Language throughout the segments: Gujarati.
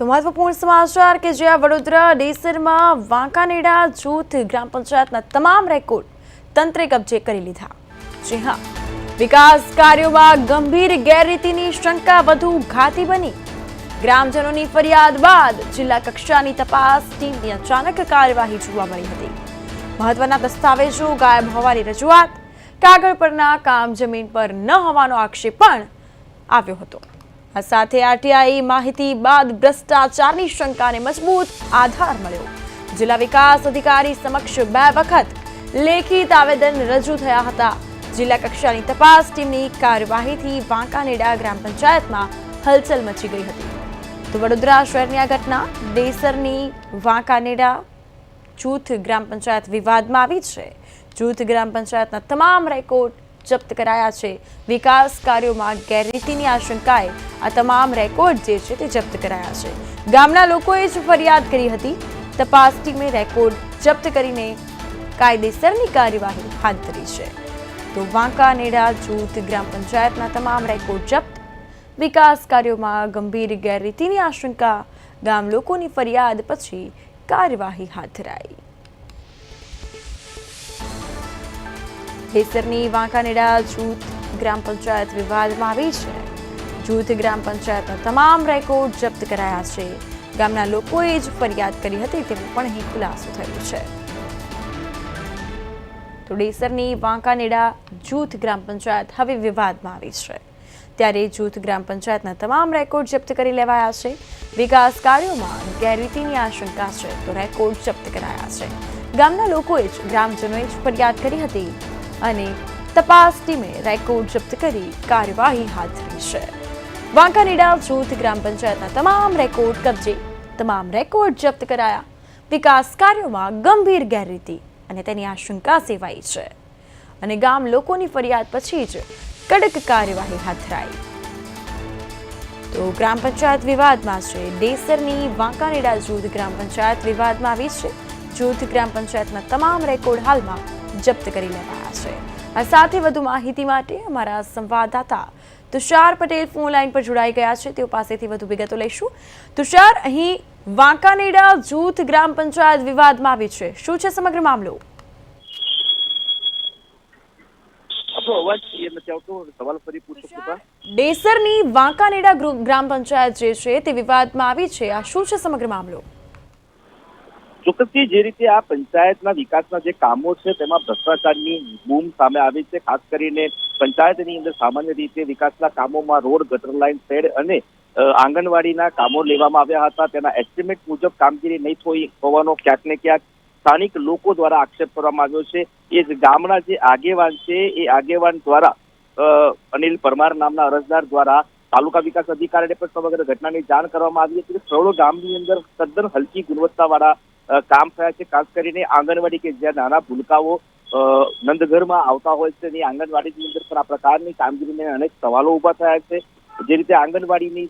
તો મહત્વપૂર્ણ સમાચાર કે જ્યાં વડોદરા ડેસરમાં વાંકાનેડા, જૂથ, ગ્રામ પંચાયતના તમામ રેકોર્ડ તંત્રે કબજે કરી લીધા. જી હા, વિકાસ કાર્યોમાં ગંભીર ગેરરીતિની શંકા વધુ ઘાતી બની. ગ્રામજનોની ફરિયાદ બાદ જિલ્લા કક્ષાની તપાસ ટીમની અચાનક કાર્યવાહી જોવા મળી હતી. મહત્વના દસ્તાવેજો ગાયબ હોવાની રજૂઆત, કાગળ પરના કામ જમીન પર ન હોવાનો આક્ષેપ પણ આવ્યો હતો. આ સાથે આરટીઆઈ માહિતી બાદ ભ્રષ્ટાચારની શંકાને મજબૂત આધાર મળ્યો. જિલ્લા વિકાસ અધિકારી સમક્ષ બે વખત લેખિત આવેદન રજૂ થયા હતા. જિલ્લા કક્ષાની તપાસ ટીમની કાર્યવાહીથી વાંકાનેડા ગ્રામ પંચાયતમાં હલચલ મચી ગઈ હતી. તો વડોદરા શહેરની આ ઘટના દેસરની વાંકાનેડા જૂથ ગ્રામ પંચાયત વિવાદમાં આવી છે. જૂથ ગ્રામ પંચાયતના તમામ રેકોર્ડ જપ્ત કરાયા છે. વિકાસ કાર્યોમાં ગેરરીતિની આશંકાએ આ તમામ રેકોર્ડ જે છે તે જપ્ત કરાયા છે. ગામના લોકોએ જ ફરિયાદ કરી હતી. તપાસ ટીમે રેકોર્ડ જપ્ત કરીને કાયદેસરની કાર્યવાહી હાથ ધરી છે. તો વાંકાનેડા જૂથ, ગ્રામ પંચાયતના તમામ રેકોર્ડ જપ્ત. વિકાસ કાર્યોમાં ગંભીર ગેરરીતિની આશંકા. ગામ લોકોની ફરિયાદ પછી કાર્યવાહી હાથ ધરાઈ. કેસરની વાંકાનેડા જૂથ ગ્રામ પંચાયત વિવાદમાં આવી છે. જૂથ ગ્રામ પંચાયતના તમામ રેકોર્ડ જપ્ત કરાયા છે. ગામના લોકોએ જ ફરિયાદ કરી હતી તેવું પણ અહીં ખુલાસો થયો છે. તો ડેસરની વાંકાનેડા જૂથ ગ્રામ પંચાયત હવે વિવાદમાં આવી છે. ત્યારે જૂથ ગ્રામ પંચાયતના તમામ રેકોર્ડ જપ્ત કરી લેવાયા છે. વિકાસ કાર્યોમાં ગેરરીતિની આશંકા છે, તો રેકોર્ડ જપ્ત કરાયા છે. ગામના લોકોએ જ, ગ્રામજનોએ જ ફરિયાદ કરી હતી. અને તપાસ ટીમે રેકોર્ડ જપ્ત કરી કાર્યવાહી હાથ ધરી છે. વાંકાનેડા, જૂથ, ગ્રામ પંચાયતના તમામ રેકોર્ડ કબજે. તમામ રેકોર્ડ જપ્ત કરાયા. વિકાસ કાર્યોમાં ગંભીર ગેરરીતિ અને તેની આશંકા સેવાઈ છે. અને ગામ લોકોની ફરિયાદ પછી જ કડક કાર્યવાહી હાથ ધરાઈ. તો ગ્રામ પંચાયત વિવાદમાં છે. દેસરની વાંકાનેડા જૂથ ગ્રામ પંચાયત વિવાદમાં આવી છે. જૂથ ગ્રામ પંચાયતના તમામ રેકોર્ડ હાલમાં જપ્ત કરી લેવાયા છે. આ સાથે વધુ માહિતી માટે અમારા સંવાદદાતા તુષાર પટેલ ફોન લાઈન પર જોડાઈ ગયા છે. તેઓ પાસેથી વધુ વિગતો લઈશું. તુષાર અહીં વાંકાનેડા જૂથ ગ્રામ પંચાયત વિવાદમાં આવી છે. શું છે સમગ્ર મામલો? ડેસરની વાંકાનેડા ગ્રામ પંચાયત જે છે તે વિવાદમાં આવી છે. આ શું છે સમગ્ર મામલો? ચોક્કસથી જે રીતે આ પંચાયતના વિકાસના જે કામો છે, તેમાં ભ્રષ્ટાચારની બૂમ સામે આવી છે. ખાસ કરીને પંચાયતની અંદર સામાન્ય રીતે વિકાસના કામોમાં રોડ ગટર લાઇન શેડ અને આંગણવાડીના કામો લેવામાં આવ્યા હતા. તેના એસ્ટિમેટ મુજબ કામગીરી નહીં થઈ હોવાનો ક્યાંક ને ક્યાંક સ્થાનિક લોકો દ્વારા આક્ષેપ કરવામાં આવ્યો છે. એ જ ગામના જે આગેવાન છે, એ આગેવાન દ્વારા અનિલ પરમાર નામના અરજદાર દ્વારા તાલુકા વિકાસ અધિકારીને પણ સમગ્ર ઘટનાની જાણ કરવામાં આવી હતી. કે સરોડો ગામની અંદર તદ્દન હલકી ગુણવત્તાવાળા કામ થયા છે. ખાસ કરીને આંગણવાડી કે જ્યાં નાના ભૂલકાઓ નંદઘરમાં આવતા હોય છે અને આંગણવાડીની અંદર પણ આ પ્રકારની કામગીરીને અનેક સવાલો ઊભા થયા છે. જે રીતે આંગણવાડીની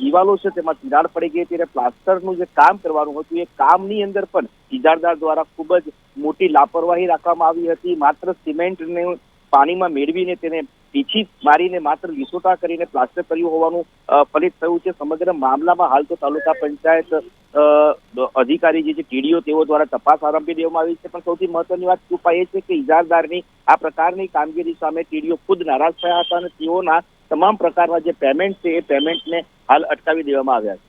દિવાલો છે તેમાં તિરાડ પડી ગઈ અને પ્લાસ્ટરનું જે કામ કરવાનું હતું એ કામની અંદર પણ ઇજારદાર દ્વારા ખૂબ જ મોટી લાપરવાહી રાખવામાં આવી હતી. માત્ર સિમેન્ટને પાણીમાં મેળવીને તેને પીછી મારીને માત્ર લીસોટા કરીને પ્લાસ્ટર કર્યું હોવાનું ફલિત થયું છે. સમગ્ર મામલામાં હાલ તો તાલુકા પંચાયત અધિકારી જે છે, ટીડીઓ, તેઓ દ્વારા તપાસ આરંભી દેવામાં આવી છે. પણ સૌથી મહત્વની વાત કૃપા એ છે કે ઇજારદારની, આ પ્રકારની કામગીરી સામે ટીડીઓ ખુદ નારાજ થયા હતા અને તેઓના તમામ પ્રકારના જે પેમેન્ટ છે, એ પેમેન્ટને હાલ અટકાવી દેવામાં આવ્યા છે.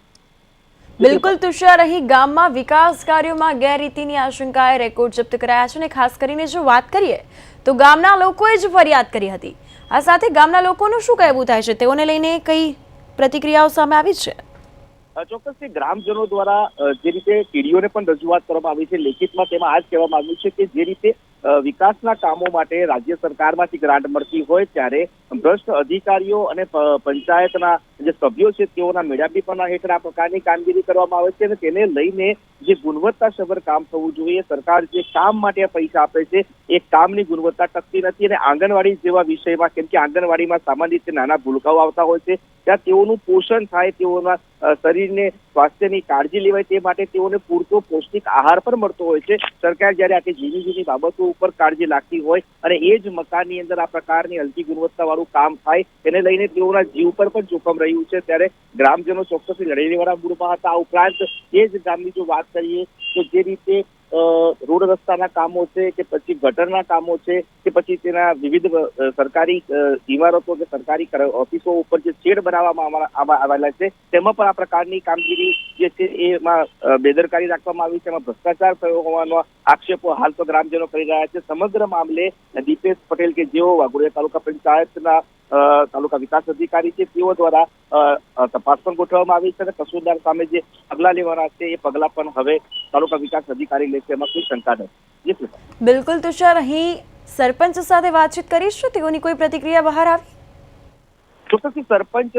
બિલકુલ તુષાર, અહીં ગામમાં વિકાસ કાર્યોમાં ગેરરીતિની આશંકાએ રેકોર્ડ જપ્ત કરાયા છે અને ખાસ કરીને જો વાત કરીએ, તો ગામના લોકોએ જ ફરિયાદ કરી હતી. આ સાથે ગામના લોકોનું શું કહેવું થાય છે? તેઓને લઈને કઈ પ્રતિક્રિયાઓ સામે આવી છે? ચોક્કસથી ગ્રામજનો દ્વારા જે રીતે ટીડીઓને પણ રજૂઆત કરવામાં આવી છે, લેખિતમાં તેમાં આ જ કહેવામાં આવ્યું છે કે જે રીતે વિકાસના કામો માટે રાજ્ય સરકારમાંથી ગ્રાન્ટ મળતી હોય ત્યારે ભ્રષ્ટ અધિકારીઓ અને પંચાયતના જે સભ્યો છે તેઓના મેળાપીપણા હેઠળ આ પ્રકારની કામગીરી કરવામાં આવે છે અને તેને લઈને જે ગુણવત્તાસભર કામ થવું જોઈએ, સરકાર જે કામ માટે પૈસા આપે છે, એ કામની ગુણવત્તા ટકતી નથી અને આંગણવાડી જેવા વિષયમાં, કેમ કે આંગણવાડીમાં સામાન્ય રીતે નાના ભૂલકાઓ આવતા હોય છે, ત્યાં તેઓનું પોષણ થાય, તેઓના શરીરને સ્વાસ્થ્યની કાળજી લેવાય તે માટે તેઓને પૂરતો પૌષ્ટિક આહાર પણ મળતો હોય છે. સરકાર જ્યારે આટલી ઝીણી ઝીણી બાબતો ઉપર કાળજી રાખતી હોય અને એ જ મકાનની અંદર આ પ્રકારની હલકી ગુણવત્તાવાળું કામ થાય એને લઈને તેઓના જીવ પર પણ જોખમ રહ્યું છે. ત્યારે ગ્રામજનો ચોક્કસથી લેવાના મૂડમાં હતા. આ ઉપરાંત એ જ ગામની જો વાત કરીએ તો જે રીતે રોડ રસ્તાના કામો છે કે પછી ગટરના કામો છે કે પછી તેના વિવિધ સરકારી ઇમારતો કે સરકારી ઓફિસો ઉપર જે શેડ બનાવવામાં આવા- આવા- આવેલા છે, તેમાં પણ આ પ્રકારની કામગીરી જે છે એમાં બેદરકારી રાખવામાં આવી છે. એમાં ભ્રષ્ટાચાર થયો હોવાનો આક્ષેપો હાલ તો ગ્રામજનો કરી રહ્યા છે. સમગ્ર મામલે દીપેશ પટેલ કે જેઓ વાઘોડિયા તાલુકા પંચાયતના તાલુકા વિકાસ અધિકારી છે તેઓ દ્વારા તપાસ પણ ગોઠવવામાં આવી છે અને કસૂરદાર સામે જે પગલાં લેવાના છે એ પગલાં પણ હવે તાલુકા વિકાસ અધિકારી લેશે એમાં કોઈ શંકા નથી. બિલકુલ તુષાર અહીં સરપંચ સાથે વાતચીત કરીશું તેઓની કોઈ પ્રતિક્રિયા બહાર આવી ચોક્કસથી સરપંચ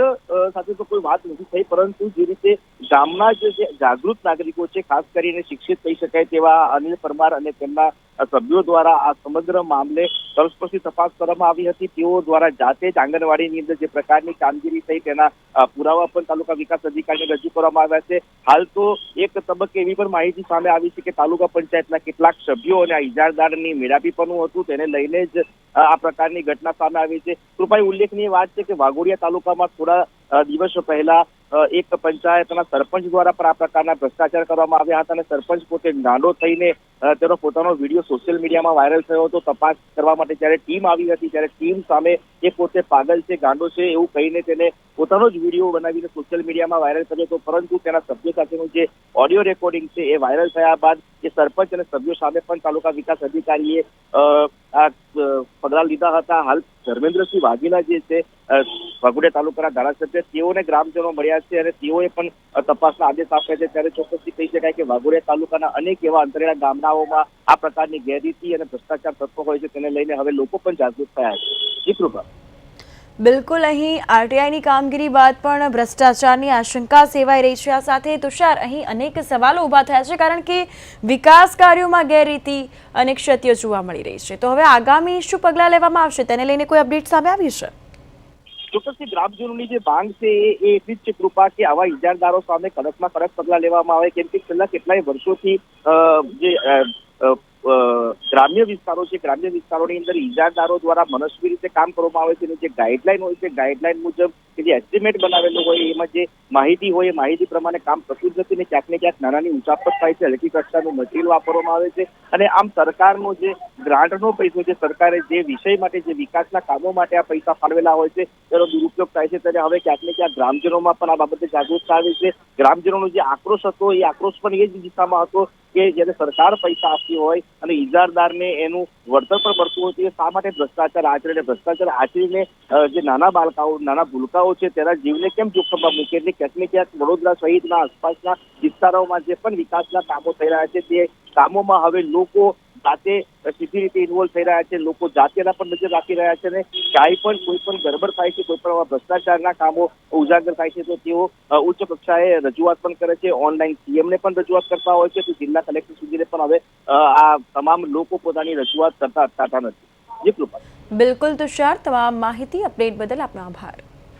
સાથે તો કોઈ વાત નથી થઈ પરંતુ જે રીતે ગામના જે જાગૃત નાગરિકો છે ખાસ કરીને શિક્ષિત થઈ શકાય તેવા અનિલ પરમાર અને તેમના સભ્યો દ્વારા આ સમગ્ર મામલે તલસ્પર્શી તપાસ કરવામાં આવી હતી. તેઓ દ્વારા જાતે જ આંગણવાડીની અંદર જે પ્રકારની કામગીરી થઈ તેના પુરાવા પણ તાલુકા વિકાસ અધિકારીને રજૂ કરવામાં આવ્યા છે. હાલ તો એક તબક્કે એવી પણ માહિતી સામે આવી છે કે તાલુકા પંચાયતના કેટલાક સભ્યો અને ઇજારદારની મેળાપીપણું હતું. તેને લઈને જ આ પ્રકારની ઘટના સામે આવી છે. કૃપાઈ, ઉલ્લેખનીય વાત છે કે વાઘોડિયા તાલુકામાં થોડા દિવસો પહેલા એક પંચાયતના સરપંચ દ્વારા પણ આ પ્રકારના ભ્રષ્ટાચાર કરવામાં આવ્યા હતા અને સરપંચ પોતે ગાંડો થઈને તેનો પોતાનો વીડિયો સોશિયલ મીડિયામાં વાયરલ થયો હતો, તપાસ કરવા માટે જ્યારે ટીમ આવી હતી, ત્યારે ટીમ સામે એ પોતે પાગલ છે, ગાંડો છે, એવું કહીને તેને પોતાનો જ વીડિયો બનાવીને સોશિયલ મીડિયામાં વાયરલ કર્યો હતો. પરંતુ તેના સભ્યો સાથેનું જે ઓડિયો રેકોર્ડિંગ છે એ વાયરલ થયા બાદ જે સરપંચ અને સભ્યો સામે પણ તાલુકા વિકાસ અધિકારીએ આ પગલાં લીધા હતા. હાલ ધર્મેન્દ્રસિંહ વાઘેલા જે છે વાઘોડિયા તાલુકાના ધારાસભ્ય, તેઓને ગ્રામજનો મળ્યા છે અને તેઓએ પણ તપાસના આદેશ આપ્યા છે. ત્યારે ચોક્કસથી કહી શકાય કે વાઘોડિયા તાલુકાના અનેક એવા અંતરિયાળ ગામડાઓમાં આ પ્રકારની ગેરરીતિ અને ભ્રષ્ટાચાર થતો હોય છે. તેને લઈને હવે લોકો પણ જાગૃત થયા છે. જી કૃપા. બિલકુલ અહીં આરટીઆઈની કામગીરી બાદ પણ ભ્રષ્ટાચારની આશંકા સેવાઈ રહી છે. આ સાથે તુષાર, અહીં અનેક સવાલો ઊભા થયા છે કારણ કે વિકાસ કાર્યોમાં ગેરરીતિ અને ક્ષતિઓ જોવા મળી રહી છે. તો હવે આગામી શું પગલાં લેવામાં આવશે તેને લઈને કોઈ અપડેટ સામે આવી છે? ચોક્કસથી ગ્રામજનોની જે માંગ છે એ એટલી જ કૃપા કે આવા ઇજારદારો સામે કડકમાં કડક પગલાં લેવામાં આવે, કેમ કે છેલ્લા કેટલાય વર્ષોથી જે ગ્રામ્ય વિસ્તારો છે, ગ્રામ્ય વિસ્તારોની અંદર ઈજાદારો દ્વારા મનસ્વી રીતે કામ કરવામાં આવે છે અને જે ગાઈડલાઈન હોય છે ગાઈડલાઈન મુજબ કે જે એસ્ટિમેટ બનાવેલો હોય, એમાં જે માહિતી હોય, એ માહિતી પ્રમાણે કામ થતું જ નથી ને ક્યાંક ને ક્યાંક નાનાની ઉંચાપત થાય છે, હલકી કક્ષાનું મટીરિયલ વાપરવામાં આવે છે. અને આમ સરકારનો જે ગ્રાન્ટનો પૈસો જે સરકારે જે વિષય માટે, જે વિકાસના કામો માટે આ પૈસા ફાળવેલા હોય છે, તેનો દુરુપયોગ થાય છે. ત્યારે હવે ક્યાંક ને ક્યાંક ગ્રામજનોમાં પણ આ બાબતે જાગૃતતા આવી છે. ગ્રામજનોનો જે આક્રોશ હતો, એ આક્રોશ પણ એ જ દિશામાં હતો કે જ્યારે સરકાર પૈસા આપતી હોય અને ઇજારદારને એનું વળતર પણ મળતું હોય, તો એ શા માટે ભ્રષ્ટાચાર આચરે? ભ્રષ્ટાચાર આચરીને જે નાના બાળકાઓ, નાના ભૂલકાઓ છે, તેના જીવને કેમ જોખમમાં મૂકે એટલે ક્યાંક ક્યાંક વડોદરા સહિતના આસપાસના વિસ્તારોમાં જે પણ વિકાસના કામો થઈ રહ્યા છે, તે કામોમાં હવે લોકો જાતે સીધી રીતે ઇન્વોલ્વ થઈ રહ્યા છે, લોકો જાતેના પણ નજર રાખી રહ્યા છે અને ક્યાંય પણ કોઈ પણ ગરબડ થાય છે, કોઈ પણ ભ્રષ્ટાચારના કામો ઉજાગર થાય છે, તો તેઓ ઉચ્ચ કક્ષાએ રજૂઆત પણ કરે છે ઓનલાઈન સીએમને પણ રજૂઆત કરતા હોય છે, તો જિલ્લા કલેક્ટર સુધીને પણ હવે આ તમામ લોકો પોતાની રજૂઆત કરતા અટકાતા નથી. જી કૃપા. બિલકુલ તુષાર, તમામ માહિતી અપડેટ બદલ આપનો આભાર.